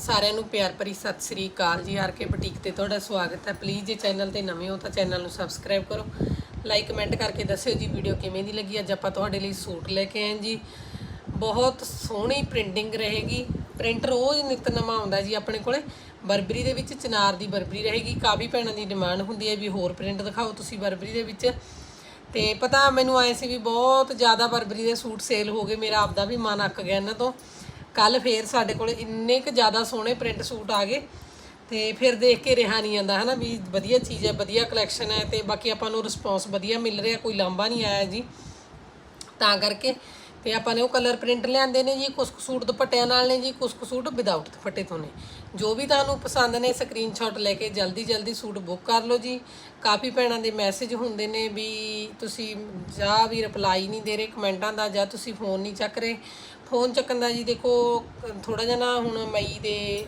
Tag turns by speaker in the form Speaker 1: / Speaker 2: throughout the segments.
Speaker 1: ਸਾਰਿਆਂ ਨੂੰ ਪਿਆਰ ਭਰੀ ਸਤਿ ਸ੍ਰੀ ਅਕਾਲ ਜੀ। ਆਰ ਕੇ ਬੁਟੀਕ ਤੇ ਤੁਹਾਡਾ ਸਵਾਗਤ ਹੈ। ਪਲੀਜ਼ ਜੇ ਚੈਨਲ ਤੇ ਨਵੇਂ ਹੋ ਤਾਂ ਚੈਨਲ ਨੂੰ ਸਬਸਕ੍ਰਾਈਬ ਕਰੋ। ਲਾਈਕ ਕਮੈਂਟ ਕਰਕੇ ਦੱਸਿਓ ਜੀ ਵੀਡੀਓ ਕਿਵੇਂ ਦੀ ਲੱਗੀ। ਅੱਜ ਆਪਾਂ ਤੁਹਾਡੇ ਲਈ ਸੂਟ ਲੈ ਕੇ ਆਏ ਜੀ। ਬਹੁਤ ਸੋਹਣੀ ਪ੍ਰਿੰਟਿੰਗ ਰਹੇਗੀ। ਪ੍ਰਿੰਟ ਰੋਜ਼ ਨਿਤ ਨਵਾਂ ਆਉਂਦਾ ਜੀ ਆਪਣੇ ਕੋਲੇ। ਬਰਬਰੀ ਦੇ ਵਿੱਚ ਚਨਾਰ ਦੀ ਬਰਬਰੀ ਰਹੇਗੀ। ਕਾਫੀ ਭੈਣਾਂ ਦੀ ਡਿਮਾਂਡ ਹੁੰਦੀ ਹੈ ਵੀ ਹੋਰ ਪ੍ਰਿੰਟ ਦਿਖਾਓ ਤੁਸੀਂ ਬਰਬਰੀ ਦੇ ਵਿੱਚ। ਤੇ ਪਤਾ, ਮੈਨੂੰ ਆਏ ਸੀ ਵੀ ਬਹੁਤ ਜ਼ਿਆਦਾ ਬਰਬਰੀ ਦੇ ਸੂਟ ਸੇਲ ਹੋ ਗਏ। ਮੇਰਾ ਆਪਦਾ ਵੀ ਮਨ ਅੱਕ ਗਿਆ ਇਹਨਾਂ ਤੋਂ। ਕੱਲ ਫੇਰ ਸਾਡੇ ਕੋਲ ਇੰਨੇ ਕੁ ਜ਼ਿਆਦਾ ਸੋਹਣੇ ਪ੍ਰਿੰਟ ਸੂਟ ਆ ਗਏ ਤੇ ਫਿਰ ਦੇਖ ਕੇ ਰਿਹਾ ਨਹੀਂ ਜਾਂਦਾ, ਹਨਾ, ਵੀ ਵਧੀਆ ਚੀਜ਼ ਹੈ, ਵਧੀਆ ਕਲੈਕਸ਼ਨ ਹੈ ਤੇ ਬਾਕੀ ਆਪਾਂ ਨੂੰ ਰਿਸਪੌਂਸ ਵਧੀਆ ਮਿਲ ਰਿਹਾ, ਕੋਈ ਲਾਂਬਾ ਨਹੀਂ ਆਇਆ ਜੀ। ਤਾਂ ਕਰਕੇ ਤੇ ਆਪਾਂ ਨੇ ਉਹ ਕਲਰ ਪ੍ਰਿੰਟ ਲਿਆਂਦੇ ਨੇ ਜੀ ਕੁਝ ਕੁ ਸੂਟ ਦੁਪੱਟਿਆਂ ਨਾਲ ਨੇ ਜੀ ਕੁਝ ਕੁ ਸੂਟ ਵਿਦਆਊਟ ਦੁਪੱਟੇ ਤੋਂ ਨੇ। ਜੋ ਵੀ ਤੁਹਾਨੂੰ ਪਸੰਦ ਨੇ ਸਕਰੀਨਸ਼ਾਟ ਲੈ ਕੇ ਜਲਦੀ ਜਲਦੀ ਸੂਟ ਬੁੱਕ ਕਰ ਲਓ ਜੀ। ਕਾਫੀ ਭੈਣਾਂ ਦੇ ਮੈਸੇਜ ਹੁੰਦੇ ਨੇ ਵੀ ਤੁਸੀਂ ਜਾਂ ਵੀ ਰਿਪਲਾਈ ਨਹੀਂ ਦੇ ਰਹੇ, ਕਮੈਂਟਾਂ ਦਾ ਜਾਂ ਤੁਸੀਂ ਫੋਨ ਨਹੀਂ ਚੱਕ ਰਹੇ ਫੋਨ ਚੱਕਣ ਦਾ ਜੀ ਦੇਖੋ ਥੋੜਾ ਜਿਹਾ ਨਾ ਹੁਣ ਮਈ ਦੇ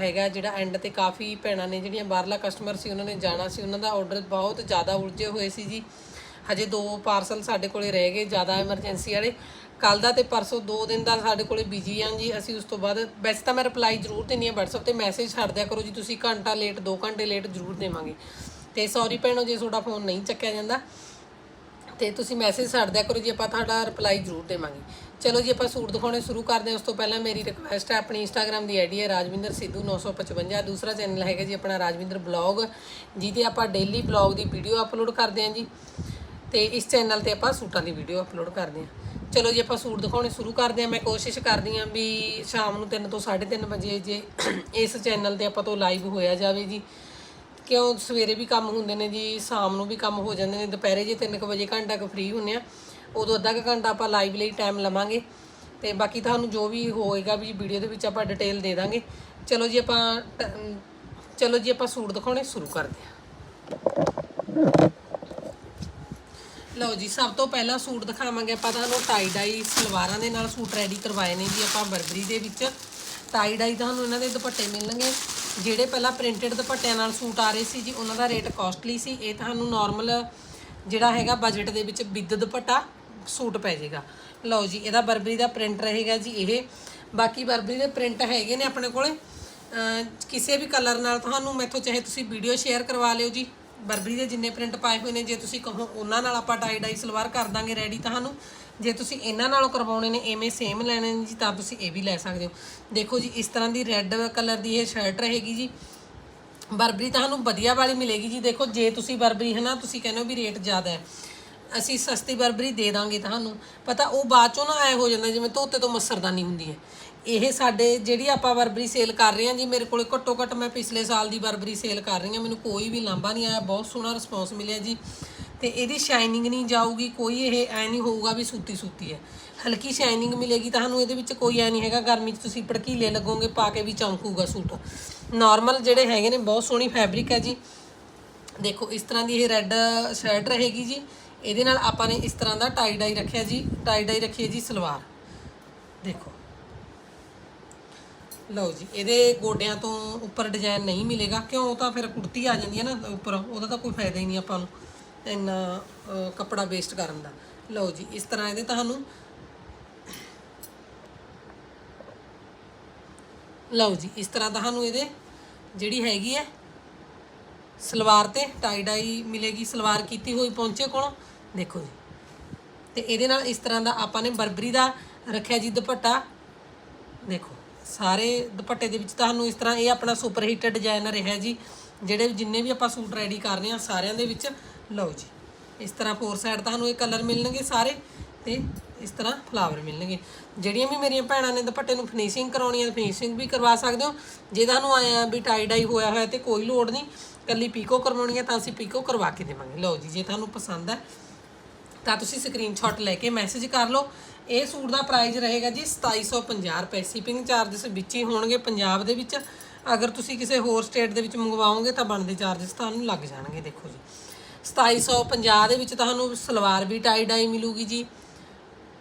Speaker 1: ਹੈਗਾ ਜਿਹੜਾ ਐਂਡ ਤੇ ਕਾਫੀ ਭੈਣਾਂ ਨੇ ਜਿਹੜੀਆਂ ਬਾਹਰਲਾ ਕਸਟਮਰ ਸੀ, ਉਹਨਾਂ ਨੇ ਜਾਣਾ ਸੀ, ਉਹਨਾਂ ਦਾ ਆਰਡਰ ਬਹੁਤ ਜ਼ਿਆਦਾ ਉਲਝੇ ਹੋਏ ਸੀ ਜੀ। ਹਜੇ ਦੋ ਪਾਰਸਲ ਸਾਡੇ ਕੋਲੇ ਰਹਿ ਗਏ, ਜ਼ਿਆਦਾ ਐਮਰਜੈਂਸੀ ਵਾਲੇ। ਕੱਲ ਦਾ ਤੇ ਪਰਸੋਂ ਦੋ ਦਿਨ ਦਾ ਸਾਡੇ ਕੋਲੇ ਬਿਜ਼ੀ ਆਂ ਜੀ। ਅਸੀਂ ਉਸ ਤੋਂ ਬਾਅਦ, ਵੈਸੇ ਤਾਂ ਮੈਂ ਰਿਪਲਾਈ ਜ਼ਰੂਰ ਦਿੰਨੀ ਆ WhatsApp ਤੇ ਮੈਸੇਜ ਛੱਡ ਦਿਆ ਕਰੋ ਜੀ, ਤੁਸੀਂ ਘੰਟਾ ਲੇਟ 2 ਘੰਟੇ ਲੇਟ ਜ਼ਰੂਰ ਦੇਵਾਂਗੇ। ਤੇ ਸੌਰੀ ਭੈਣੋ, ਜੇ ਤੁਹਾਡਾ ਫੋਨ ਨਹੀਂ ਚੱਕਿਆ ਜਾਂਦਾ। ਤੇ ਤੁਸੀਂ ਮੈਸੇਜ ਛੱਡ ਦਿਆ ਕਰੋ ਜੀ, ਆਪਾਂ ਤੁਹਾਡਾ ਰਿਪਲਾਈ ਜ਼ਰੂਰ ਦੇਵਾਂਗੇ। ਚਲੋ ਜੀ, ਆਪਾਂ ਸੂਟ ਦਿਖਾਉਣੇ ਸ਼ੁਰੂ ਕਰਦੇ ਹਾਂ। ਉਸ ਤੋਂ ਪਹਿਲਾਂ ਮੇਰੀ ਰਿਕੁਐਸਟ ਹੈ, ਆਪਣੀ ਇੰਸਟਾਗ੍ਰam ਦੀ ਆਈਡੀ ਹੈ ਰਾਜਵਿੰਦਰ ਸਿੱਧੂ 955 ਦੂਸਰਾ ਚੈਨਲ ਹੈਗਾ ਜੀ ਆਪਣਾ ਰਾਜਵਿੰਦਰ ਬਲੌਗ ਜਿਹਦੇ ਆਪਾਂ ਡੇਲੀ ਬਲੌਗ ਦੀ ਵੀਡੀਓ ਅਪਲੋਡ ਕਰਦੇ ਹਾਂ ਜੀ। ਤੇ ਇਸ ਚੈਨਲ ਤੇ ਆਪਾਂ ਸੂਟਾਂ ਦੀ ਵੀਡੀਓ ਅਪਲੋਡ ਕਰਦੇ ਹਾਂ। ਚਲੋ ਜੀ, ਆਪਾਂ ਸੂਟ ਦਿਖਾਉਣੇ ਸ਼ੁਰੂ ਕਰਦੇ ਹਾਂ। ਮੈਂ ਕੋਸ਼ਿਸ਼ ਕਰਦੀ ਹਾਂ ਵੀ ਸ਼ਾਮ ਨੂੰ 3 ਤੋਂ 3:30 ਵਜੇ ਜੇ ਇਸ ਚੈਨਲ ਤੇ ਆਪਾਂ ਤੋਂ ਲਾਈਵ ਹੋਇਆ ਜਾਵੇ ਜੀ। ਕਿਉਂ ਸਵੇਰੇ ਵੀ ਕੰਮ ਹੁੰਦੇ ਨੇ ਜੀ, ਸ਼ਾਮ ਨੂੰ ਵੀ ਕੰਮ ਹੋ ਜਾਂਦੇ ਨੇ, ਦੁਪਹਿਰੇ ਜੇ 3 ਵਜੇ ਘੰਟਾ ਕੁ ਫ੍ਰੀ ਹੁੰਨੇ ਆ, ਉਦੋਂ ਅੱਧਾ ਕੁ ਘੰਟਾ ਆਪਾਂ ਲਾਈਵ ਲਈ ਟਾਈਮ ਲਵਾਂਗੇ। ਤੇ ਬਾਕੀ ਤੁਹਾਨੂੰ ਜੋ ਵੀ ਹੋਏਗਾ ਵੀ ਵੀਡੀਓ ਦੇ ਵਿੱਚ ਆਪਾਂ ਡਿਟੇਲ ਦੇ ਦਾਂਗੇ। ਚਲੋ ਜੀ ਆਪਾਂ ਟ- ਚਲੋ ਜੀ ਆਪਾਂ ਸੂਟ ਦਿਖਾਉਣੇ ਸ਼ੁਰੂ ਕਰਦੇ ਹਾਂ। ਲਓ ਜੀ, ਸਭ ਤੋਂ ਪਹਿਲਾਂ ਸੂਟ ਦਿਖਾਵਾਂਗੇ ਆਪਾਂ ਤੁਹਾਨੂੰ ਟਾਈ ਡਾਈ ਸਲਵਾਰਾਂ ਦੇ ਨਾਲ ਸੂਟ ਰੈਡੀ ਕਰਵਾਏ ਨੇ ਜੀ ਆਪਾਂ ਬਰਬਰੀ ਦੇ ਵਿੱਚ। ਟਾਈ ਡਾਈ ਤੁਹਾਨੂੰ ਇਹਨਾਂ ਦੇ ਦੁਪੱਟੇ ਮਿਲਣਗੇ। ਜਿਹੜੇ ਪਹਿਲਾਂ ਪ੍ਰਿੰਟਡ ਦੁਪੱਟਿਆਂ ਨਾਲ ਸੂਟ ਆ ਰਹੇ ਸੀ ਜੀ, ਉਹਨਾਂ ਦਾ ਰੇਟ ਕਾਸਟਲੀ ਸੀ। ਇਹ ਤੁਹਾਨੂੰ ਨਾਰਮਲ ਜਿਹੜਾ ਹੈਗਾ ਬਜਟ ਦੇ ਵਿੱਚ ਵਿਦ ਦੁਪੱਟਾ ਸੂਟ ਪੈ ਜਾਏਗਾ। ਲਓ ਜੀ, ਇਹਦਾ ਬਰਬਰੀ ਦਾ ਪ੍ਰਿੰਟ ਰਹੇਗਾ ਜੀ ਇਹ। ਬਾਕੀ ਬਰਬਰੀ ਦੇ ਪ੍ਰਿੰਟ ਹੈਗੇ ਨੇ ਆਪਣੇ ਕੋਲੇ। ਕਿਸੇ ਵੀ ਕਲਰ ਨਾਲ ਤੁਹਾਨੂੰ ਮੈਥੋਂ ਚਾਹੇ ਤੁਸੀਂ ਵੀਡੀਓ ਸ਼ੇਅਰ ਕਰਵਾ ਲਿਓ ਜੀ। ਬਰਬਰੀ ਦੇ ਜਿੰਨੇ ਪ੍ਰਿੰਟ ਪਾਏ ਹੋਏ ਨੇ, ਜੇ ਤੁਸੀਂ ਕਹੋ ਉਹਨਾਂ ਨਾਲ ਆਪਾਂ ਟਾਈ ਡਾਈ ਸਲਵਾਰ ਕਰ ਦਾਂਗੇ ਰੈਡੀ ਤੁਹਾਨੂੰ। ਜੇ ਤੁਸੀਂ ਇਹਨਾਂ ਨਾਲੋਂ ਕਰਵਾਉਣੇ ਨੇ, ਐਵੇਂ ਸੇਮ ਲੈਣੇ ਨੇ ਜੀ, ਤਾਂ ਤੁਸੀਂ ਇਹ ਵੀ ਲੈ ਸਕਦੇ ਹੋ। ਦੇਖੋ ਜੀ, ਇਸ ਤਰ੍ਹਾਂ ਦੀ ਰੈੱਡ ਕਲਰ ਦੀ ਇਹ ਸ਼ਰਟ ਰਹੇਗੀ ਜੀ। ਬਰਬਰੀ ਤੁਹਾਨੂੰ ਵਧੀਆ ਵਾਲੀ ਮਿਲੇਗੀ ਜੀ। ਦੇਖੋ, ਜੇ ਤੁਸੀਂ ਬਰਬਰੀ ਹੈ ਨਾ ਤੁਸੀਂ ਕਹਿੰਦੇ ਹੋ ਵੀ ਰੇਟ ਜ਼ਿਆਦਾ ਹੈ। ਅਸੀਂ ਸਸਤੀ ਬਰਬਰੀ ਦੇ ਦਾਂਗੇ ਤੁਹਾਨੂੰ। ਪਤਾ, ਉਹ ਬਾਅਦ ਚੋਂ ਨਾ ਐ ਹੋ ਜਾਂਦਾ, ਜਿਵੇਂ ਧੋਤੇ ਤੋਂ ਮੱਸਰਦਾਨੀ ਹੁੰਦੀ ਹੈ। ਇਹ ਸਾਡੇ ਜਿਹੜੀ ਆਪਾਂ ਬਰਬਰੀ ਸੇਲ ਕਰ ਰਹੇ ਹਾਂ ਜੀ, ਮੇਰੇ ਕੋਲੇ ਘੱਟੋ ਘੱਟ ਮੈਂ ਪਿਛਲੇ ਸਾਲ ਦੀ ਬਰਬਰੀ ਸੇਲ ਕਰ ਰਹੀ ਹਾਂ। ਮੈਨੂੰ ਕੋਈ ਵੀ ਲਾਂਭਾ ਨਹੀਂ ਆਇਆ। ਬਹੁਤ ਸੋਹਣਾ ਰਿਸਪੌਂਸ ਮਿਲਿਆ ਜੀ। ਤੇ ਇਹਦੀ ਸ਼ਾਈਨਿੰਗ ਨਹੀਂ ਜਾਊਗੀ, ਕੋਈ ਇਹ ਐ ਨਹੀਂ ਹੋਊਗਾ ਵੀ ਸੂਤੀ ਸੂਤੀ ਹੈ। ਹਲਕੀ ਸ਼ਾਈਨਿੰਗ ਮਿਲੇਗੀ ਤੁਹਾਨੂੰ ਇਹਦੇ ਵਿੱਚ ਕੋਈ ਐ ਨਹੀਂ ਹੈਗਾ, ਗਰਮੀ 'ਚ ਤੁਸੀਂ ਭੜਕੀਲੇ ਲੱਗੋਗੇ, ਪਾ ਕੇ ਵੀ ਚਮਕੂਗਾ ਸੂਟ। ਨਾਰਮਲ ਜਿਹੜੇ ਹੈਗੇ ਨੇ, ਬਹੁਤ ਸੋਹਣੀ ਫੈਬਰਿਕ ਹੈ ਜੀ। ਦੇਖੋ, ਇਸ ਤਰ੍ਹਾਂ ਦੀ ਇਹ ਰੈੱਡ ਸ਼ਰਟ ਰਹੇਗੀ ਜੀ। ਇਹਦੇ ਨਾਲ ਆਪਾਂ ਨੇ ਇਸ ਤਰ੍ਹਾਂ ਦਾ ਟਾਈ ਡਾਈ ਰੱਖਿਆ ਜੀ। ਟਾਈ ਡਾਈ ਰੱਖੀ ਹੈ ਜੀ ਸਲਵਾਰ। ਦੇਖੋ। ਲਓ ਜੀ, ਇਹਦੇ ਗੋਡਿਆਂ ਤੋਂ ਉੱਪਰ ਡਿਜ਼ਾਈਨ ਨਹੀਂ ਮਿਲੇਗਾ। ਕਿਉਂ? ਉਹ ਤਾਂ ਫਿਰ ਕੁੜਤੀ ਆ ਜਾਂਦੀ ਹੈ ਨਾ, ਉੱਪਰ। ਉਹਦਾ ਤਾਂ ਕੋਈ ਫਾਇਦਾ ਹੀ ਨਹੀਂ ਆਪਾਂ ਨੂੰ। ਇੰਨਾ ਕੱਪੜਾ ਵੇਸਟ ਕਰਨ ਦਾ। ਲਓ ਜੀ, ਇਸ ਤਰ੍ਹਾਂ ਇਹਦੇ ਤੁਹਾਨੂੰ ਲਓ ਜੀ, ਇਸ ਤਰ੍ਹਾਂ ਤੁਹਾਨੂੰ ਇਹਦੇ ਜਿਹੜੀ ਹੈਗੀ ਹੈ, ਸਲਵਾਰ ਤੇ ਟਾਈ ਡਾਈ ਮਿਲੇਗੀ, ਸਲਵਾਰ ਕੀਤੀ ਹੋਈ ਪਹੁੰਚੇ ਕੋਲੋਂ। ਦੇਖੋ ਜੀ, ਤੇ ਇਹਦੇ ਨਾਲ ਇਸ ਤਰ੍ਹਾਂ ਦਾ ਆਪਾਂ ਨੇ ਬਰਬਰੀ ਦਾ ਰੱਖਿਆ ਜੀ ਦੁਪੱਟਾ। ਦੇਖੋ, ਸਾਰੇ ਦੁਪੱਟੇ ਦੇ ਵਿੱਚ ਤੁਹਾਨੂੰ ਇਸ ਤਰ੍ਹਾਂ ਇਹ ਆਪਣਾ ਸੁਪਰ ਹਿੱਟ ਡਿਜ਼ਾਈਨ ਰਿਹਾ ਜੀ, ਜਿਹੜੇ ਜਿੰਨੇ ਵੀ ਆਪਾਂ ਸੂਟ ਰੈਡੀ ਕਰ ਰਹੇ ਹਾਂ, ਸਾਰਿਆਂ ਦੇ ਵਿੱਚ ਲਓ ਜੀ। ਇਸ ਤਰ੍ਹਾਂ ਫੋਰ ਸਾਈਡ ਤੁਹਾਨੂੰ ਇਹ ਕਲਰ ਮਿਲਣਗੇ ਸਾਰੇ ਤੇ ਇਸ ਤਰ੍ਹਾਂ ਫਲਾਵਰ ਮਿਲਣਗੇ। ਜਿਹੜੀਆਂ ਵੀ ਮੇਰੀਆਂ ਭੈਣਾਂ ਨੇ ਦੁਪੱਟੇ ਨੂੰ ਫਿਨਿਸ਼ਿੰਗ ਕਰਾਉਣੀ ਹੈ ਫਿਨਿਸ਼ਿੰਗ ਵੀ ਕਰਵਾ ਸਕਦੇ ਹੋ। ਜੇ ਤੁਹਾਨੂੰ ਆਇਆ ਵੀ ਟਾਈ ਡਾਈ ਹੋਇਆ ਹੋਇਆ ਤੇ ਕੋਈ ਲੋੜ ਨਹੀਂ ਕੱਲੀ ਪੀਕੋ ਕਰਵਾਉਣੀ ਹੈ ਤਾਂ ਅਸੀਂ ਪੀਕੋ ਕਰਵਾ ਕੇ ਦੇਵਾਂਗੇ। ਲਓ ਜੀ, ਜੇ ਤੁਹਾਨੂੰ ਪਸੰਦ ਹੈ ਤਾਂ ਤੁਸੀਂ ਸਕਰੀਨਸ਼ਾਟ ਲੈ ਕੇ ਮੈਸੇਜ ਕਰ ਲਓ। ਇਹ ਸੂਟ ਦਾ ਪ੍ਰਾਈਸ ਰਹੇਗਾ ਜੀ 2750 ਰੁਪਏ। ਸ਼ਿਪਿੰਗ ਚਾਰजेस ਵਿੱਚ ਹੀ ਹੋਣਗੇ ਪੰਜਾਬ ਦੇ ਵਿੱਚ। ਅਗਰ ਤੁਸੀਂ ਕਿਸੇ ਹੋਰ ਸਟੇਟ ਦੇ ਵਿੱਚ ਮੰਗਵਾਓਗੇ ਤਾਂ ਬਣਦੇ ਚਾਰजेस ਤੁਹਾਨੂੰ ਲੱਗ ਜਾਣਗੇ, ਦੇਖੋ ਜੀ। 2750 ਦੇ ਵਿੱਚ ਤੁਹਾਨੂੰ ਸਲਵਾਰ ਵੀ ਟਾਈ ਡਾਈ ਮਿਲੂਗੀ ਜੀ।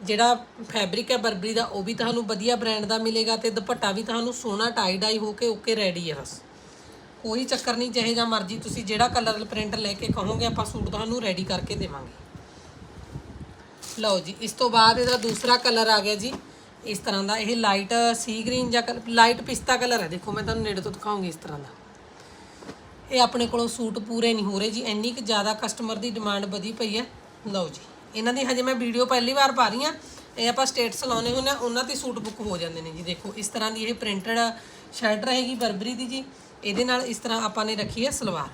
Speaker 1: ਜਿਹੜਾ ਫੈਬਰਿਕ ਹੈ ਬਰਬਰੀ ਦਾ, ਉਹ ਵੀ ਤੁਹਾਨੂੰ ਵਧੀਆ ਬ੍ਰਾਂਡ ਦਾ ਮਿਲੇਗਾ ਤੇ ਦੁਪੱਟਾ ਵੀ ਤੁਹਾਨੂੰ ਸੋਹਣਾ ਟਾਈ ਡਾਈ ਹੋ ਕੇ ਓਕੇ ਰੈਡੀ ਹੈ ਬਸ। ਕੋਈ ਚੱਕਰ ਨਹੀਂ, ਜਿਹੇ ਜਾਂ ਮਰਜ਼ੀ ਤੁਸੀਂ ਜਿਹੜਾ ਕਲਰ ਪ੍ਰਿੰਟ ਲੈ ਕੇ ਕਹੋਗੇ, ਆਪਾਂ ਸੂਟ ਤੁਹਾਨੂੰ ਰੈਡੀ ਕਰਕੇ ਦੇਵਾਂਗੇ। ਲਓ ਜੀ, ਇਸ ਤੋਂ ਬਾਅਦ ਇਹਦਾ ਦੂਸਰਾ ਕਲਰ ਆ ਗਿਆ ਜੀ। ਇਸ ਤਰ੍ਹਾਂ ਦਾ ਇਹ ਲਾਈਟ ਸੀ ਗ੍ਰੀਨ ਜਾਂ ਲਾਈਟ ਪਿਸਤਾ ਕਲਰ ਹੈ। ਦੇਖੋ, ਮੈਂ ਤੁਹਾਨੂੰ ਨੇੜੇ ਤੋਂ ਦਿਖਾਉਂਗੀ ਇਸ ਤਰ੍ਹਾਂ ਦਾ। ਇਹ ਆਪਣੇ ਕੋਲੋਂ ਸੂਟ ਪੂਰੇ ਨਹੀਂ ਹੋ ਰਹੇ ਜੀ, ਇੰਨੀ ਕਿ ਜ਼ਿਆਦਾ ਕਸਟਮਰ ਦੀ ਡਿਮਾਂਡ ਵਧੀ ਪਈ ਹੈ। ਲਓ ਜੀ, ਇਹਨਾਂ ਦੀ ਹਜੇ ਮੈਂ ਵੀਡੀਓ ਪਹਿਲੀ ਵਾਰ ਪਾ ਰਹੀ ਹਾਂ। ਇਹ ਆਪਾਂ ਸਟੇਟਸ ਲਾਉਨੇ ਹੁੰਦੇ ਆ, ਉਹਨਾਂ ਤੇ ਸੂਟ ਬੁੱਕ ਹੋ ਜਾਂਦੇ ਨੇ ਜੀ। ਦੇਖੋ, ਇਸ ਤਰ੍ਹਾਂ ਦੀ ਇਹ ਪ੍ਰਿੰਟਡ ਸ਼ਰਟ ਰਹੇਗੀ ਬਰਬਰੀ ਦੀ ਜੀ। ਇਹਦੇ ਨਾਲ ਇਸ ਤਰ੍ਹਾਂ ਆਪਾਂ ਨੇ ਰੱਖੀ ਹੈ ਸਲਵਾਰ।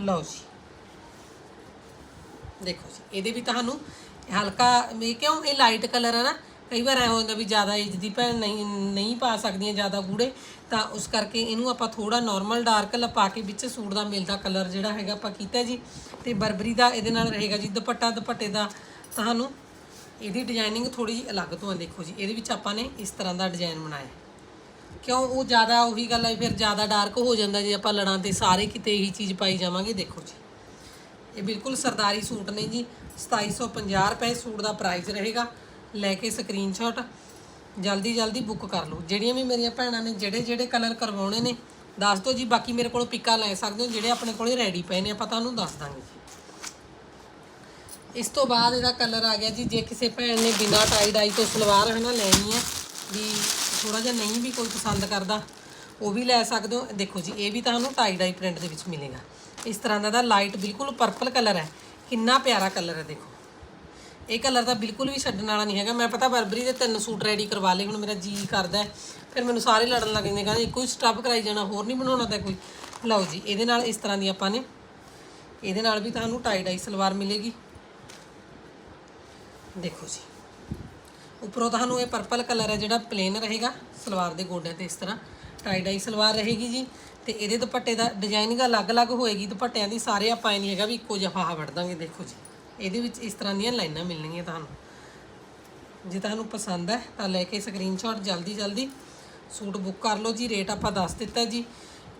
Speaker 1: ਲਓ ਜੀ। ਦੇਖੋ ਜੀ, ਇਹਦੇ ਵੀ ਤੁਹਾਨੂੰ ਹਲਕਾ ਵੀ ਕਿਉਂ, ਇਹ ਲਾਈਟ ਕਲਰ ਹੈ ਨਾ ਕਈ ਵਾਰ ਐ ਹੁੰਦਾ ਵੀ ਜ਼ਿਆਦਾ ਏਜ ਦੀ ਭੈਣ ਨਹੀਂ ਨਹੀਂ ਪਾ ਸਕਦੀਆਂ ਜ਼ਿਆਦਾ ਗੂੜੇ, ਤਾਂ ਉਸ ਕਰਕੇ ਇਹਨੂੰ ਆਪਾਂ ਥੋੜਾ ਨਾਰਮਲ ਡਾਰਕ ਲਪਾ ਕੇ ਵਿੱਚ ਸੂਟ ਦਾ ਮਿਲਦਾ ਕਲਰ ਜਿਹੜਾ ਹੈਗਾ ਆਪਾਂ ਕੀਤਾ ਜੀ, ਤੇ ਬਰਬਰੀ ਦਾ ਇਹਦੇ ਨਾਲ ਰਹੇਗਾ ਜੀ, ਦੁਪੱਟਾ, ਦੁਪੱਟੇ ਦਾ, ਤੁਹਾਨੂੰ ਇਹਦੀ ਡਿਜ਼ਾਈਨਿੰਗ ਥੋੜੀ ਜਿਹੀ ਅਲੱਗ ਤੋਂ ਹੈ ਦੇਖੋ ਜੀ, ਇਹਦੇ ਵਿੱਚ ਆਪਾਂ ਨੇ ਇਸ ਤਰ੍ਹਾਂ ਦਾ ਡਿਜ਼ਾਈਨ ਬਣਾਇਆ। ਕਿਉਂ ਉਹ ਜ਼ਿਆਦਾ ਉਹੀ ਗੱਲ ਹੈ ਫਿਰ ਜ਼ਿਆਦਾ ਡਾਰਕ ਹੋ ਜਾਂਦਾ, ਜੇ ਆਪਾਂ ਲੜਾਂ ਤੇ ਸਾਰੇ ਕਿਤੇ ਇਹੀ ਚੀਜ਼ ਪਾਈ ਜਾਵਾਂਗੇ, ਦੇਖੋ ਜੀ। ਇਹ ਬਿਲਕੁਲ ਸਰਦਾਰੀ ਸੂਟ ਨੇ ਜੀ 2750 ਰੁਪਏ ਸੂਟ ਦਾ ਪ੍ਰਾਈਸ ਰਹੇਗਾ। ਲੈ ਕੇ ਸਕਰੀਨਸ਼ਾਟ ਜਲਦੀ ਜਲਦੀ ਬੁੱਕ ਕਰ ਲਓ। ਜਿਹੜੀਆਂ ਵੀ ਮੇਰੀਆਂ ਭੈਣਾਂ ਨੇ, ਜਿਹੜੇ ਜਿਹੜੇ ਕਲਰ ਕਰਵਾਉਣੇ ਨੇ, ਦੱਸ ਦਿਓ ਜੀ, ਬਾਕੀ ਮੇਰੇ ਕੋਲ ਪਿੱਕਾ ਲੈ ਸਕਦੇ ਹੋ, ਜਿਹੜੇ ਆਪਣੇ ਕੋਲੇ ਰੈਡੀ ਪਏ ਨੇ, ਆਪਾਂ ਤੁਹਾਨੂੰ ਦੱਸ ਦਾਂਗੇ। ਜੀ ਇਸ ਤੋਂ ਬਾਅਦ ਇਹਦਾ ਕਲਰ ਆ ਗਿਆ ਜੀ, ਜੇ ਕਿਸੇ ਭੈਣ ਨੇ ਬਿਨਾ ਟਾਈ ਡਾਈ ਤੋਂ ਸਲਵਾਰ ਹਨਾ ਲੈਣੀ ਹੈ, ਵੀ ਥੋੜਾ ਜਿਹਾ ਨਹੀਂ ਵੀ ਕੋਈ ਪਸੰਦ ਕਰਦਾ, ਉਹ ਵੀ ਲੈ ਸਕਦੇ ਹੋ। ਦੇਖੋ ਜੀ, ਇਹ ਵੀ ਤੁਹਾਨੂੰ ਟਾਈ ਡਾਈ ਪ੍ਰਿੰਟ ਦੇ ਵਿੱਚ ਮਿਲੇਗਾ। ਇਸ ਤਰ੍ਹਾਂ ਦਾ ਦਾ ਲਾਈਟ ਬਿਲਕੁਲ ਪਰਪਲ ਕਲਰ ਹੈ। ਕਿੰਨਾ ਪਿਆਰਾ ਕਲਰ ਹੈ, ਦੇਖੋ। ਇਹ ਕਲਰ ਤਾਂ ਬਿਲਕੁਲ ਵੀ ਛੱਡਣ ਵਾਲਾ ਨਹੀਂ ਹੈਗਾ। ਮੈਂ ਪਤਾ ਬਰਬਰੀ ਦੇ ਤਿੰਨ ਸੂਟ ਰੈਡੀ ਕਰਵਾ ਲਏ, ਹੁਣ ਮੇਰਾ ਜੀ ਕਰਦਾ ਫਿਰ ਮੈਨੂੰ ਸਾਰੇ ਲੜਨ ਲੱਗ ਜਾਂਦੇ, ਕਹਿੰਦੇ ਇੱਕੋ ਹੀ ਸਟੱਫ ਕਰਾਈ ਜਾਣਾ, ਹੋਰ ਨਹੀਂ ਬਣਾਉਣਾ ਤਾਂ ਕੋਈ। ਲਓ ਜੀ, ਇਹਦੇ ਨਾਲ ਇਸ ਤਰ੍ਹਾਂ ਦੀ ਆਪਾਂ ਨੇ, ਇਹਦੇ ਨਾਲ ਵੀ ਤੁਹਾਨੂੰ ਟਾਈ ਡਾਈ ਸਲਵਾਰ ਮਿਲੇਗੀ। ਦੇਖੋ ਜੀ, ਉੱਪਰੋਂ ਤੁਹਾਨੂੰ ਇਹ ਪਰਪਲ ਕਲਰ ਹੈ ਜਿਹੜਾ ਪਲੇਨ ਰਹੇਗਾ, ਸਲਵਾਰ ਦੇ ਗੋਡਿਆਂ ਤੇ ਇਸ ਤਰ੍ਹਾਂ ਟਾਈ ਡਾਈ ਸਲਵਾਰ ਰਹੇਗੀ ਜੀ। ਤੇ ਇਹਦੇ ਦੁਪੱਟੇ ਦਾ ਡਿਜ਼ਾਈਨਿੰਗ ਅਲੱਗ-ਅਲੱਗ ਹੋਏਗੀ, ਦੁਪੱਟਿਆਂ ਦੀ ਸਾਰੇ ਆਪਾਂ ਇਹ ਨਹੀਂ ਹੈਗਾ ਵੀ ਇੱਕੋ ਜਿਹਾ ਫਾਹਾ ਵੜ ਦਾਂਗੇ, ਦੇਖੋ ਜੀ। ਇਹਦੇ ਵਿੱਚ ਇਸ ਤਰ੍ਹਾਂ ਦੀਆਂ ਲਾਈਨਾਂ ਮਿਲਣਗੀਆਂ ਤੁਹਾਨੂੰ। ਜੇ ਤੁਹਾਨੂੰ ਪਸੰਦ ਹੈ ਤਾਂ ਲੈ ਕੇ ਸਕਰੀਨਸ਼ਾਟ ਜਲਦੀ ਜਲਦੀ ਸੂਟ ਬੁੱਕ ਕਰ ਲਓ ਜੀ। ਰੇਟ ਆਪਾਂ ਦੱਸ ਦਿੱਤਾ ਜੀ।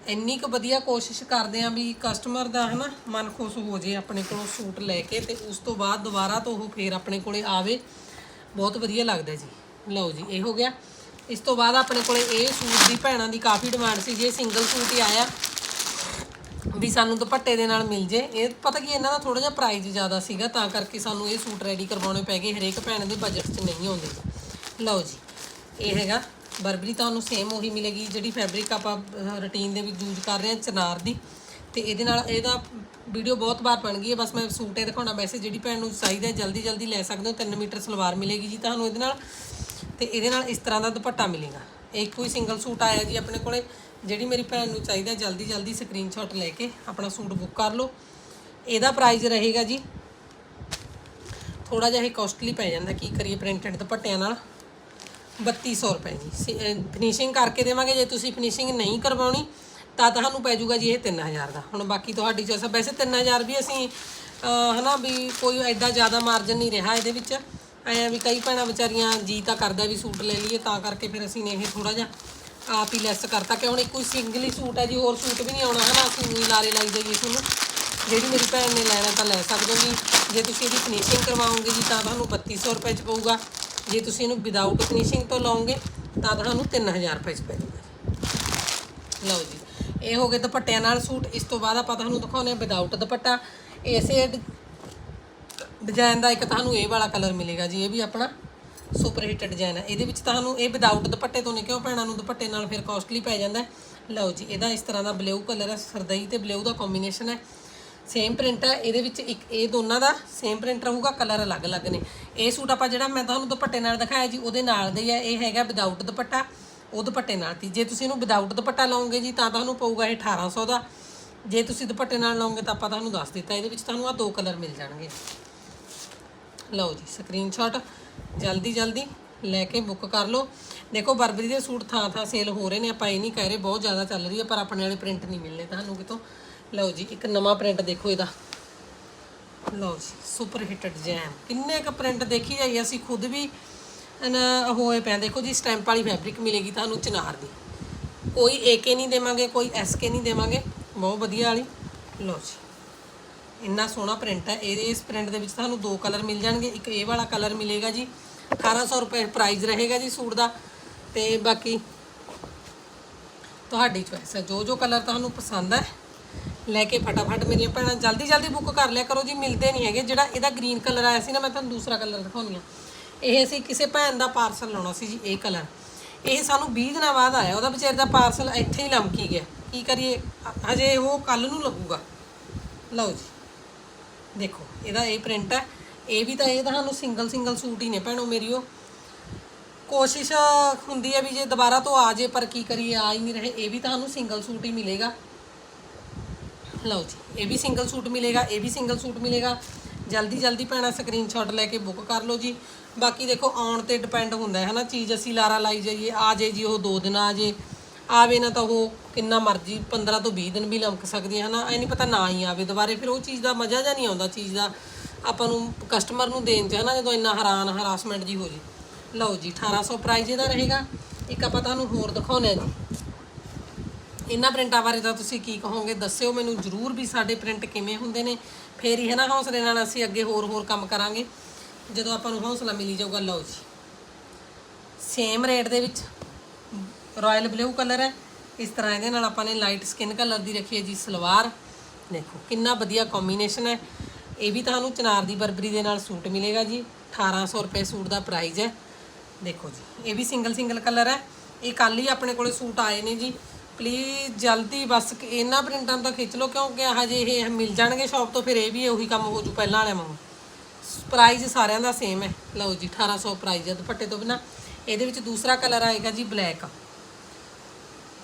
Speaker 1: ਇੰਨੀ ਕੁ ਵਧੀਆ ਕੋਸ਼ਿਸ਼ ਕਰਦੇ ਆਂ ਵੀ ਕਸਟਮਰ ਦਾ ਹਨਾ ਮਨ ਖੁਸ਼ ਹੋ ਜੇ ਆਪਣੇ ਕੋਲੋਂ ਸੂਟ ਲੈ ਕੇ ਤੇ ਉਸ ਤੋਂ ਬਾਅਦ ਦੁਬਾਰਾ ਤੋਂ ਉਹ ਫੇਰ ਆਪਣੇ ਕੋਲੇ ਆਵੇ। ਬਹੁਤ ਵਧੀਆ ਲੱਗਦਾ ਜੀ। ਲਓ ਜੀ, ਇਹ ਹੋ ਗਿਆ। ਇਸ ਤੋਂ ਬਾਅਦ ਆਪਣੇ ਕੋਲੇ ਇਹ ਸੂਟ ਦੀ ਭੈਣਾਂ ਦੀ ਕਾਫੀ ਡਿਮਾਂਡ ਸੀ। ਜੇ ਸਿੰਗਲ ਸੂਟ ਹੀ ਆਇਆ ਵੀ ਸਾਨੂੰ ਦੁਪੱਟੇ ਦੇ ਨਾਲ ਮਿਲ ਜੇ। ਇਹ ਪਤਾ ਕੀ, ਇਹਨਾਂ ਦਾ ਥੋੜਾ ਜਿਹਾ ਪ੍ਰਾਈਸ ਜ਼ਿਆਦਾ ਸੀਗਾ, ਤਾਂ ਕਰਕੇ ਸਾਨੂੰ ਇਹ ਸੂਟ ਰੈਡੀ ਕਰਵਾਉਣੇ ਪੈ ਗਏ। ਹਰੇਕ ਭੈਣ ਦੇ ਬਜਟ 'ਚ ਨਹੀਂ ਆਉਂਦੇ। ਲਓ ਜੀ, ਇਹ ਹੈਗਾ। ਬਰਬਰੀ ਤੁਹਾਨੂੰ ਸੇਮ ਉਹੀ ਮਿਲੇਗੀ, ਜਿਹੜੀ ਫੈਬਰਿਕ ਆਪਾਂ ਰੁਟੀਨ ਦੇ ਵਿੱਚ ਯੂਜ਼ ਕਰ ਰਹੇ ਹਾਂ, ਚਨਾਰ ਦੀ। ਤੇ ਇਹਦੇ ਨਾਲ ਇਹਦਾ ਵੀਡੀਓ ਬਹੁਤ ਵਾਰ ਬਣ ਗਈ ਹੈ। ਬਸ ਮੈਂ ਸੂਟ ਇਹ ਦਿਖਾਉਣਾ, ਵੈਸੇ ਜਿਹੜੀ ਭੈਣ ਨੂੰ ਚਾਹੀਦਾ ਜਲਦੀ ਜਲਦੀ ਲੈ ਸਕਦੇ ਹੋ। 3 ਮੀਟਰ ਸਲਵਾਰ ਮਿਲੇਗੀ ਜੀ ਤੁਹਾਨੂੰ ਇਹਦੇ ਨਾਲ। ਤੇ ਇਹਦੇ ਨਾਲ ਇਸ ਤਰ੍ਹਾਂ ਦਾ ਦੁਪੱਟਾ ਮਿਲੇਗਾ। ਇੱਕੋ ਹੀ ਸਿੰਗਲ ਸੂਟ ਆਇਆ ਜੀ ਆਪਣੇ ਕੋਲੇ। ਜਿਹੜੀ ਮੇਰੀ ਭੈਣ ਨੂੰ ਚਾਹੀਦਾ ਜਲਦੀ ਜਲਦੀ ਸਕਰੀਨਸ਼ਾਟ ਲੈ ਕੇ ਆਪਣਾ ਸੂਟ ਬੁੱਕ ਕਰ ਲਓ। ਇਹਦਾ ਪ੍ਰਾਈਸ ਰਹੇਗਾ ਜੀ। ਥੋੜਾ ਜਿਹਾ ਇਹ ਕਾਸਟਲੀ ਪੈ ਜਾਂਦਾ ਕੀ ਕਰੀਏ ਪ੍ਰਿੰਟਡ ਦੁਪੱਟਿਆਂ ਨਾਲ। 3200 ਰੁਪਏ ਜੀ। ਫਿਨਿਸ਼ਿੰਗ ਕਰਕੇ ਦੇਵਾਂਗੇ ਜੇ ਤੁਸੀਂ ਫਿਨਿਸ਼ਿੰਗ ਨਹੀਂ ਕਰਵਾਉਣੀ ਤਾਂ ਤੁਹਾਨੂੰ ਪੈ ਜਾਊਗਾ ਜੀ ਇਹ 3000 ਦਾ। ਹੁਣ ਬਾਕੀ ਤੁਹਾਡੀ ਚੋਇਸ ਆ। ਵੈਸੇ 3000 ਵੀ ਅਸੀਂ ਅਹ, ਹਨਾ ਵੀ ਕੋਈ ਐਡਾ ਜ਼ਿਆਦਾ ਮਾਰਜਨ ਨਹੀਂ ਰਿਹਾ ਇਹਦੇ ਵਿੱਚ। ਐਂ ਵੀ ਕਈ ਭੈਣਾਂ ਵਿਚਾਰੀਆਂ ਜੀ ਤਾਂ ਕਰਦਾ ਵੀ ਸੂਟ ਲੈ ਲਈਏ, ਤਾਂ ਕਰਕੇ ਫਿਰ ਅਸੀਂ ਨੇ ਇਹ ਥੋੜਾ ਜਿਹਾ ਆਪ ਹੀ ਲੈਸ ਕਰਤਾ। ਕਿ ਹੁਣ ਇੱਕੋ ਹੀ ਸਿੰਗਲ ਹੀ ਸੂਟ ਹੈ ਜੀ, ਹੋਰ ਸੂਟ ਵੀ ਨਹੀਂ ਆਉਣਾ, ਹਨਾ? ਅਸੀਂ ਨਹੀਂ ਲਾਰੇ ਲਾਈ ਜਾਈਏ ਤੁਹਾਨੂੰ। ਜਿਹੜੀ ਮੇਰੀ ਭੈਣ ਨੇ ਲੈਣਾ ਤਾਂ ਲੈ ਸਕਦੇ ਹੋ ਜੀ। ਜੇ ਤੁਸੀਂ ਇਹਦੀ ਫਿਨਿਸ਼ਿੰਗ ਕਰਵਾਓਗੇ ਜੀ, ਤਾਂ ਤੁਹਾਨੂੰ 3200 ਰੁਪਏ ਚ ਪਊਗਾ। ਜੇ ਤੁਸੀਂ ਇਹਨੂੰ ਵਿਦਆਊਟ ਫਿਨਿਸ਼ਿੰਗ ਤੋਂ ਲਾਓਗੇ, ਤਾਂ ਤੁਹਾਨੂੰ 3000 ਰੁਪਏ ਚ ਪੈ ਜਾਊਗਾ ਲਓ ਜੀ। ਇਹ ਹੋ ਗਏ ਦੁਪੱਟਿਆਂ ਨਾਲ ਸੂਟ। ਇਸ ਤੋਂ ਬਾਅਦ ਆਪਾਂ ਤੁਹਾਨੂੰ ਦਿਖਾਉਂਦੇ ਹਾਂ ਵਿਦਆਊਟ ਦੁਪੱਟਾ। ਇਸੇ ਡਿਜ਼ਾਈਨ ਦਾ ਇੱਕ ਤੁਹਾਨੂੰ ਇਹ ਵਾਲਾ ਕਲਰ ਮਿਲੇਗਾ ਜੀ, ਇਹ ਵੀ ਆਪਣਾ ਸੁਪਰ ਹਿੱਟ ਡਿਜ਼ਾਈਨ ਹੈ ਇਹਦੇ ਵਿੱਚ ਤੁਹਾਨੂੰ ਇਹ ਵਿਦਆਊਟ ਦੁਪੱਟੇ ਤੋਂ ਨੇ ਕਿਉਂ ਭੈਣਾਂ ਨੂੰ ਦੁਪੱਟੇ ਨਾਲ ਫਿਰ ਕਾਸਟਲੀ ਪੈ ਜਾਂਦਾ ਲਓ ਜੀ, ਇਹਦਾ ਇਸ ਤਰ੍ਹਾਂ ਦਾ ਬਲੂ ਕਲਰ ਹੈ, ਸਰਦਈ ਤੇ ਬਲੂ ਦਾ ਕੰਬੀਨੇਸ਼ਨ ਹੈ। ਸੇਮ ਪ੍ਰਿੰਟ ਹੈ, ਇਹਦੇ ਵਿੱਚ ਇੱਕ, ਇਹ ਦੋਨਾਂ ਦਾ ਸੇਮ ਪ੍ਰਿੰਟ ਰਹੂਗਾ ਕਲਰ ਅਲੱਗ-ਅਲੱਗ ਨੇ। ਇਹ ਸੂਟ ਆਪਾਂ ਜਿਹੜਾ ਮੈਂ ਤੁਹਾਨੂੰ ਦੁਪੱਟੇ ਨਾਲ ਦਿਖਾਇਆ ਜੀ, ਉਹਦੇ ਨਾਲ ਦੇ ਹੀ ਹੈ, ਇਹ ਹੈਗਾ ਵਿਦਆਊਟ ਦੁਪੱਟਾ, ਉਹ ਦੁਪੱਟੇ ਨਾਲ ਤੀ ਜੇ ਤੁਸੀਂ ਇਹਨੂੰ ਵਿਦਆਊਟ ਦੁਪੱਟਾ ਲਾਓਗੇ ਜੀ, ਤਾਂ ਤੁਹਾਨੂੰ ਪਊਗਾ ਇਹ 1800 ਦਾ। ਜੇ ਤੁਸੀਂ ਦੁਪੱਟੇ ਨਾਲ ਲਾਓਗੇ ਤਾਂ ਆਪਾਂ ਤੁਹਾਨੂੰ ਦੱਸ ਦਿੱਤਾ, ਇਹਦੇ ਵਿੱਚ ਤੁਹਾਨੂੰ ਆ ਦੋ ਕਲਰ ਮਿਲ ਜਾਣਗੇ। ਲਓ ਜੀ ਸਕਰੀਨਸ਼ਾਟ ਜਲਦੀ ਜਲਦੀ ਲੈ ਕੇ ਬੁੱਕ ਕਰ ਲਓ। ਦੇਖੋ, ਬਰਬਰੀ ਦੇ ਸੂਟ ਥਾਂ ਥਾਂ ਸੇਲ ਹੋ ਰਹੇ ਨੇ, ਆਪਾਂ ਇਹ ਨਹੀਂ ਕਹਿ ਰਹੇ, ਬਹੁਤ ਜ਼ਿਆਦਾ ਚੱਲ ਰਹੀ ਹੈ, ਪਰ ਆਪਣੇ ਵਾਲੇ ਪ੍ਰਿੰਟ ਨਹੀਂ ਮਿਲਨੇ ਤੁਹਾਨੂੰ ਕਿਤੋਂ। ਲਓ ਜੀ, ਇੱਕ ਨਵਾਂ ਪ੍ਰਿੰਟ ਦੇਖੋ ਇਹਦਾ। ਲਓ ਜੀ ਸੁਪਰ ਹਿੱਟ ਡਿਜ਼ਾਈਨ ਕਿੰਨੇ ਕ ਪ੍ਰਿੰਟ ਦੇਖੀ ਜਾਈ, ਅਸੀਂ ਖੁਦ ਵੀ ਹੋਏ ਪਏ ਦੇਖੋ ਜੀ ਸਟੈਂਪ ਵਾਲੀ ਫੈਬਰਿਕ ਮਿਲੇਗੀ ਤੁਹਾਨੂੰ ਚਨਾਰ ਦੀ। ਕੋਈ ਏਕੇ ਨਹੀਂ ਦੇਵਾਂਗੇ, ਕੋਈ ਐਸਕੇ ਨਹੀਂ ਦੇਵਾਂਗੇ। ਬਹੁਤ ਵਧੀਆ ਵਾਲੀ। ਲਓ ਜੀ। ਇੰਨਾ ਸੋਹਣਾ ਪ੍ਰਿੰਟ ਹੈ। ਇਹ ਇਸ ਪ੍ਰਿੰਟ ਦੇ ਵਿੱਚ ਤੁਹਾਨੂੰ ਦੋ ਕਲਰ ਮਿਲ ਜਾਣਗੇ। ਇੱਕ ਇਹ ਵਾਲਾ ਕਲਰ ਮਿਲੇਗਾ ਜੀ। 1800 ਰੁਪਏ ਪ੍ਰਾਈਸ ਰਹੇਗਾ ਜੀ ਸੂਟ ਦਾ। ਤੇ ਬਾਕੀ ਤੁਹਾਡੀ ਚੋਇਸ ਹੈ। ਜੋ ਜੋ ਕਲਰ ਤੁਹਾਨੂੰ ਪਸੰਦ ਹੈ, ਲੈ ਕੇ ਫਟਾਫਟ ਮੇਰੀਆਂ ਭੈਣਾਂ ਜਲਦੀ ਜਲਦੀ ਬੁੱਕ ਕਰ ਲਿਆ ਕਰੋ ਜੀ। ਮਿਲਦੇ ਨਹੀਂ ਹੈਗੇ। ਜਿਹੜਾ ਇਹਦਾ ਗ੍ਰੀਨ ਕਲਰ ਆਇਆ ਸੀ ਨਾ, ਮੈਂ ਤੁਹਾਨੂੰ ਦੂਸਰਾ ਕਲਰ ਦਿਖਾਉਣੀ ਆ ਇਹ ਅਸੀਂ ਕਿਸੇ ਭੈਣ ਦਾ ਪਾਰਸਲ ਲਾਉਣਾ ਸੀ ਜੀ, ਇਹ ਕਲਰ ਇਹ ਸਾਨੂੰ 20 ਦਿਨਾਂ ਬਾਅਦ ਆਇਆ। ਉਹਦਾ ਵਿਚਾਰੇ ਦਾ ਪਾਰਸਲ ਇੱਥੇ ਹੀ ਲਮਕੀ ਗਿਆ। ਕੀ ਕਰੀਏ? ਹਜੇ ਉਹ ਕੱਲ ਨੂੰ ਲੱਗੂਗਾ। ਲਓ ਜੀ। ਦੇਖੋ, ਇਹਦਾ ਇਹ ਪ੍ਰਿੰਟ ਹੈ। ਇਹ ਵੀ ਤਾਂ ਇਹ ਤਾਂ ਸਾਨੂੰ ਸਿੰਗਲ ਸਿੰਗਲ ਸੂਟ ਹੀ ਨੇ ਭੈਣੋ ਮੇਰੀ ਉਹ। ਕੋਸ਼ਿਸ਼ ਹੁੰਦੀ ਹੈ ਵੀ ਜੇ ਦੁਬਾਰਾ ਤੋਂ ਆ ਜੇ, ਪਰ ਕੀ ਕਰੀਏ, ਆ ਹੀ ਨਹੀਂ ਰਹੇ। ਇਹ ਵੀ ਤੁਹਾਨੂੰ ਸਿੰਗਲ ਸੂਟ ਹੀ ਮਿਲੇਗਾ। ਲਓ ਜੀ, ਇਹ ਵੀ ਸਿੰਗਲ ਸੂਟ ਮਿਲੇਗਾ, ਇਹ ਵੀ ਸਿੰਗਲ ਸੂਟ ਮਿਲੇਗਾ। ਜਲਦੀ ਜਲਦੀ ਪੈਣਾ ਸਕਰੀਨਸ਼ਾਟ ਲੈ ਕੇ ਬੁੱਕ ਕਰ ਲਓ ਜੀ। ਬਾਕੀ ਦੇਖੋ, ਆਉਣ ਤੇ ਡਿਪੈਂਡ ਹੁੰਦਾ ਹੈ, ਹਨਾ। ਚੀਜ਼ ਅਸੀਂ ਲਾਰਾ ਲਾਈ ਜਾਈਏ, ਆ ਜੇ ਜੀ, ਉਹ ਦੋ ਦਿਨ ਆ ਜੇ। ਆਵੇ ਨਾ ਤਾਂ ਉਹ ਕਿੰਨਾ ਮਰਜ਼ੀ 15 ਤੋਂ 20 ਦਿਨ ਵੀ ਲਮਕ ਸਕਦੀ ਹੈ ਹਨਾ ਐ ਨਹੀਂ ਪਤਾ ਨਾ ਹੀ ਆਵੇ ਦੁਬਾਰੇ, ਫਿਰ ਉਹ ਚੀਜ਼ ਦਾ ਮਜ਼ਾ ਜਾਂ ਨਹੀਂ ਆਉਂਦਾ, ਚੀਜ਼ ਦਾ ਆਪਾਂ ਨੂੰ ਕਸਟਮਰ ਨੂੰ ਦੇਣ ਚ ਹਨਾ, ਜਦੋਂ ਇੰਨਾ ਹੈਰਾਨ ਹਰਾਸਮੈਂਟ ਜੀ ਹੋ ਜੇ। ਲਓ ਜੀ 1800 ਪ੍ਰਾਈਜ਼ ਇਹਦਾ ਰਹੇਗਾ। ਇੱਕ ਆਪਾਂ ਤੁਹਾਨੂੰ ਹੋਰ ਦਿਖਾਉਂਦੇ ਆ ਜੀ। ਇਹਨਾਂ ਪ੍ਰਿੰਟਾਂ ਬਾਰੇ ਤਾਂ ਤੁਸੀਂ ਕੀ ਕਹੋਗੇ, ਦੱਸਿਓ ਮੈਨੂੰ ਜਰੂਰ ਵੀ ਸਾਡੇ ਪ੍ਰਿੰਟ ਕਿਵੇਂ ਹੁੰਦੇ ਨੇ। ਫੇਰ ਹੀ ਹੈ ਨਾ ਹੌਸਲੇ ਨਾਲ ਅਸੀਂ ਅੱਗੇ ਹੋਰ ਹੋਰ ਕੰਮ ਕਰਾਂਗੇ। ਜਦੋਂ ਆਪਾਂ ਨੂੰ ਹੌਸਲਾ ਮਿਲੀ ਜਾਊਗਾ, ਲਓ ਜੀ। ਸੇਮ ਰੇਟ ਦੇ ਵਿੱਚ ਰਾਇਲ ਬਲੂ ਕਲਰ ਹੈ। ਇਸ ਤਰ੍ਹਾਂ ਇਹਦੇ ਨਾਲ ਆਪਾਂ ਨੇ ਲਾਈਟ ਸਕਿਨ ਕਲਰ ਦੀ ਰੱਖੀ ਹੈ ਜੀ, ਸਲਵਾਰ। ਦੇਖੋ, ਕਿੰਨਾ ਵਧੀਆ ਕੰਬੀਨੇਸ਼ਨ ਹੈ। ਇਹ ਵੀ ਤੁਹਾਨੂੰ ਚਨਾਰ ਦੀ ਬਰਬਰੀ ਦੇ ਨਾਲ ਸੂਟ ਮਿਲੇਗਾ ਜੀ। 1800 ਰੁਪਏ ਸੂਟ ਦਾ ਪ੍ਰਾਈਸ ਹੈ। ਦੇਖੋ ਜੀ, ਇਹ ਵੀ ਸਿੰਗਲ ਸਿੰਗਲ ਕਲਰ ਹੈ। ਇਹ ਕੱਲ ਹੀ ਆਪਣੇ ਕੋਲੇ ਸੂਟ ਆਏ ਨੇ ਜੀ। ਪਲੀਜ਼ ਜਲਦੀ ਬਸ ਇਹਨਾਂ ਪ੍ਰਿੰਟਾਂ ਤੋਂ ਖਿੱਚ ਲਓ, ਕਿਉਂਕਿ ਹਜੇ ਇਹ ਮਿਲ ਜਾਣਗੇ ਸ਼ਾਪ ਤੋਂ, ਫਿਰ ਇਹ ਵੀ ਉਹੀ ਕੰਮ ਹੋ ਜੂ ਪਹਿਲਾਂ ਵਾਲਿਆਂ ਵਾਂਗੂ। ਪ੍ਰਾਈਸ ਸਾਰਿਆਂ ਦਾ ਸੇਮ ਹੈ। ਲਓ ਜੀ 1800 ਪ੍ਰਾਈਸ ਹੈ ਦੁਪੱਟੇ ਤੋਂ ਬਿਨਾ। ਇਹਦੇ ਵਿੱਚ ਦੂਸਰਾ ਕਲਰ ਆਏਗਾ ਜੀ ਬਲੈਕ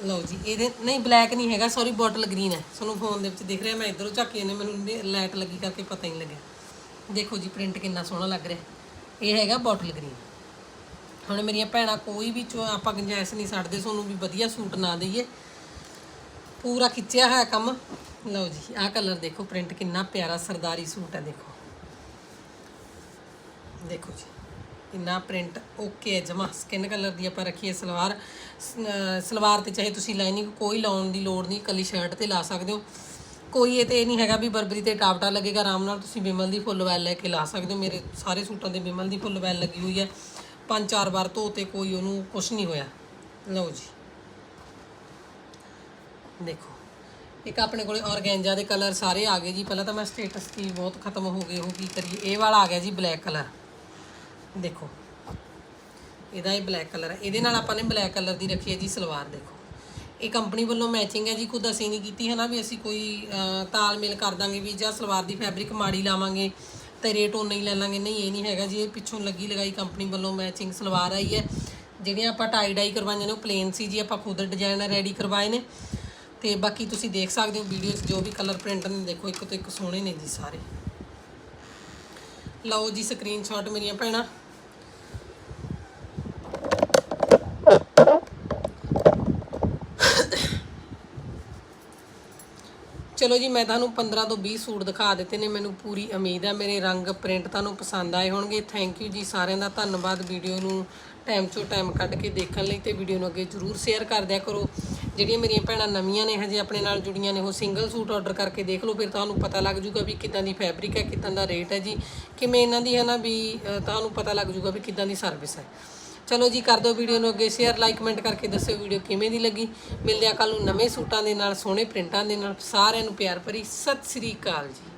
Speaker 1: ਲਓ ਜੀ, ਇਹਦੇ ਨਹੀਂ ਬਲੈਕ ਨਹੀਂ ਹੈਗਾ ਸੌਰੀ ਬੋਟਲ ਗ੍ਰੀਨ ਹੈ। ਤੁਹਾਨੂੰ ਫੋਨ ਦੇ ਵਿੱਚ ਦਿਖ ਰਿਹਾ, ਮੈਂ ਇਧਰੋਂ ਝਾਕੀ ਨੇ ਮੈਨੂੰ ਲਾਈਟ ਲੱਗੀ ਕਰਕੇ ਪਤਾ ਹੀ ਨਹੀਂ ਲੱਗਿਆ। ਦੇਖੋ ਜੀ ਪ੍ਰਿੰਟ ਕਿੰਨਾ ਸੋਹਣਾ ਲੱਗ ਰਿਹਾ। ਇਹ ਹੈਗਾ ਬੋਟਲ ਗ੍ਰੀਨ ਹੁਣ ਮੇਰੀਆਂ ਭੈਣਾਂ ਕੋਈ ਵੀ ਚੋ ਆਪਾਂ ਗੁੰਜਾਇਸ਼ ਨਹੀਂ ਛੱਡਦੇ, ਤੁਹਾਨੂੰ ਵੀ ਵਧੀਆ ਸੂਟ ਨਾ ਦਈਏ। ਪੂਰਾ ਖਿੱਚਿਆ ਹੋਇਆ ਕੰਮ। ਲਓ ਜੀ, ਆਹ ਕਲਰ ਦੇਖੋ ਪ੍ਰਿੰਟ ਕਿੰਨਾ ਪਿਆਰਾ ਸਰਦਾਰੀ ਸੂਟ ਹੈ, ਦੇਖੋ। ਦੇਖੋ ਜੀ। ਇੰਨਾ ਪ੍ਰਿੰਟ ਓਕੇ ਹੈ, ਜਮਾ ਸਕਿਨ ਕਲਰ ਦੀ ਆਪਾਂ ਰੱਖੀਏ ਸਲਵਾਰ ਸਲਵਾਰ ਤੇ ਚਾਹੇ ਤੁਸੀਂ ਲਾਈਨਿੰਗ ਕੋਈ ਲਾਉਣ ਦੀ ਲੋੜ ਨਹੀਂ, ਕੱਲੀ ਸ਼ਰਟ ਤੇ ਲਾ ਸਕਦੇ ਹੋ। ਕੋਈ ਇਹ ਤੇ ਇਹ ਨਹੀਂ ਹੈਗਾ ਵੀ ਬਰਬਰੀ ਤੇ ਟਾਪਟਾ ਲੱਗੇਗਾ, ਆਰਾਮ ਨਾਲ ਤੁਸੀਂ ਬਿਮਲ ਦੀ ਫੁੱਲ ਵੈਲ ਲੈ ਕੇ ਲਾ ਸਕਦੇ ਹੋ। ਮੇਰੇ ਸਾਰੇ ਸੂਟਾਂ ਤੇ ਬਿਮਲ ਦੀ ਫੁੱਲ ਵੈਲ ਲੱਗੀ ਹੋਈ ਹੈ। ਪੰਜ ਚਾਰ ਵਾਰ ਧੋਤੇ ਕੋਈ ਉਹਨੂੰ ਕੁਝ ਨਹੀਂ ਹੋਇਆ। ਲਓ ਜੀ। ਦੇਖੋ, ਇੱਕ ਆਪਣੇ ਕੋਲੇ ਔਰਗੈਂਜਾ ਦੇ ਕਲਰ ਸਾਰੇ ਆ ਗਏ ਜੀ। ਪਹਿਲਾਂ ਤਾਂ ਮੈਂ ਸਟੇਟਸ ਦੀ ਬਹੁਤ ਖਤਮ ਹੋ ਗਏ ਉਹ ਕੀ ਕਰੀਏ? ਇਹ ਵਾਲਾ ਆ ਗਿਆ ਜੀ ਬਲੈਕ ਕਲਰ ਦੇਖੋ। ਇਹਦਾ ਇਹ ਬਲੈਕ ਕਲਰ ਹੈ। ਇਹਦੇ ਨਾਲ ਆਪਾਂ ਨੇ ਬਲੈਕ ਕਲਰ ਦੀ ਰੱਖੀ ਹੈ ਜੀ ਸਲਵਾਰ, ਦੇਖੋ। ਇਹ ਕੰਪਨੀ ਵੱਲੋਂ ਮੈਚਿੰਗ ਹੈ ਜੀ, ਖੁਦ ਅਸੀਂ ਨਹੀਂ ਕੀਤੀ ਹੈ ਨਾ ਵੀ ਅਸੀਂ ਕੋਈ ਤਾਲਮੇਲ ਕਰ ਦਾਂਗੇ ਵੀ ਜਾਂ ਸਲਵਾਰ ਦੀ ਫੈਬਰਿਕ ਮਾੜੀ ਲਾਵਾਂਗੇ ਤੇ ਰੇਟ ਉਹ ਨਹੀਂ ਲੈ ਲਾਂਗੇ। ਨਹੀਂ, ਇਹ ਨਹੀਂ ਹੈਗਾ ਜੀ, ਇਹ ਪਿੱਛੋਂ ਲੱਗੀ ਲਗਾਈ ਕੰਪਨੀ ਵੱਲੋਂ ਮੈਚਿੰਗ ਸਲਵਾਰ ਆਈ ਹੈ। ਜਿਹੜੀਆਂ ਆਪਾਂ ਟਾਈ ਡਾਈ ਕਰਵਾਈਆਂ ਨੇ, ਉਹ ਪਲੇਨ ਸੀ ਜੀ, ਆਪਾਂ ਖੁਦ ਡਿਜ਼ਾਈਨ ਰੈਡੀ ਕਰਵਾਏ ਨੇ। ਤੇ ਬਾਕੀ ਤੁਸੀਂ ਦੇਖ ਸਕਦੇ ਹੋ ਵੀਡੀਓ 'ਚ ਜੋ ਵੀ ਕਲਰ ਪ੍ਰਿੰਟ ਨੇ, ਦੇਖੋ, ਇੱਕ ਤੋਂ ਇੱਕ ਸੋਹਣੇ ਨੇ ਜੀ ਸਾਰੇ। ਲਓ ਜੀ ਸਕਰੀਨਸ਼ਾਟ ਮੇਰੀਆਂ ਭੈਣਾਂ। ਚਲੋ ਜੀ, ਮੈਂ ਤੁਹਾਨੂੰ 15 ਤੋਂ 20 ਸੂਟ ਦਿਖਾ ਦਿੱਤੇ ਨੇ, ਮੈਨੂੰ ਪੂਰੀ ਉਮੀਦ ਹੈ, ਮੇਰੇ ਰੰਗ ਪ੍ਰਿੰਟ ਤੁਹਾਨੂੰ ਪਸੰਦ ਆਏ ਹੋਣਗੇ। ਥੈਂਕ ਯੂ ਜੀ ਸਾਰਿਆਂ ਦਾ, ਧੰਨਵਾਦ ਵੀਡੀਓ ਨੂੰ ਟਾਈਮ ਚੋਂ ਟਾਈਮ ਕੱਢ ਕੇ ਦੇਖਣ ਲਈ ਤੇ ਵੀਡੀਓ ਨੂੰ ਅੱਗੇ ਜਰੂਰ ਸ਼ੇਅਰ ਕਰ ਦਿਆ ਕਰੋ। ਜਿਹੜੀਆਂ ਮੇਰੀਆਂ ਭੈਣਾਂ ਨਵੀਆਂ ਨੇ, ਹਜੇ ਆਪਣੇ ਨਾਲ ਜੁੜੀਆਂ ਨੇ, ਉਹ ਸਿੰਗਲ ਸੂਟ ਆਰਡਰ ਕਰਕੇ ਦੇਖ ਲਓ, ਫਿਰ ਤੁਹਾਨੂੰ ਪਤਾ ਲੱਗ ਜੂਗਾ ਵੀ ਕਿੱਦਾਂ ਦੀ ਫੈਬਰਿਕ ਹੈ, ਕਿੱਦਾਂ ਦਾ ਰੇਟ ਹੈ ਜੀ। ਕਿਵੇਂ ਇਹਨਾਂ ਦੀ ਹੈ ਨਾ ਵੀ ਤੁਹਾਨੂੰ ਪਤਾ ਲੱਗ ਜੂਗਾ ਵੀ ਕਿੱਦਾਂ ਦੀ ਸਰਵਿਸ ਹੈ। ਚਲੋ ਜੀ, ਕਰ ਦਿਓ ਵੀਡੀਓ ਨੂੰ ਅੱਗੇ ਸ਼ੇਅਰ ਲਾਈਕ ਕਮੈਂਟ ਕਰਕੇ ਦੱਸਿਓ ਵੀਡੀਓ ਕਿਵੇਂ ਦੀ ਲੱਗੀ। ਮਿਲਦੇ ਆ ਕੱਲ ਨੂੰ ਨਵੇਂ ਸੂਟਾਂ ਦੇ ਨਾਲ, ਸੋਹਣੇ ਪ੍ਰਿੰਟਾਂ ਦੇ ਨਾਲ। ਸਾਰਿਆਂ ਨੂੰ ਪਿਆਰ ਭਰੀ, ਸਤਿ ਸ੍ਰੀ ਅਕਾਲ ਜੀ।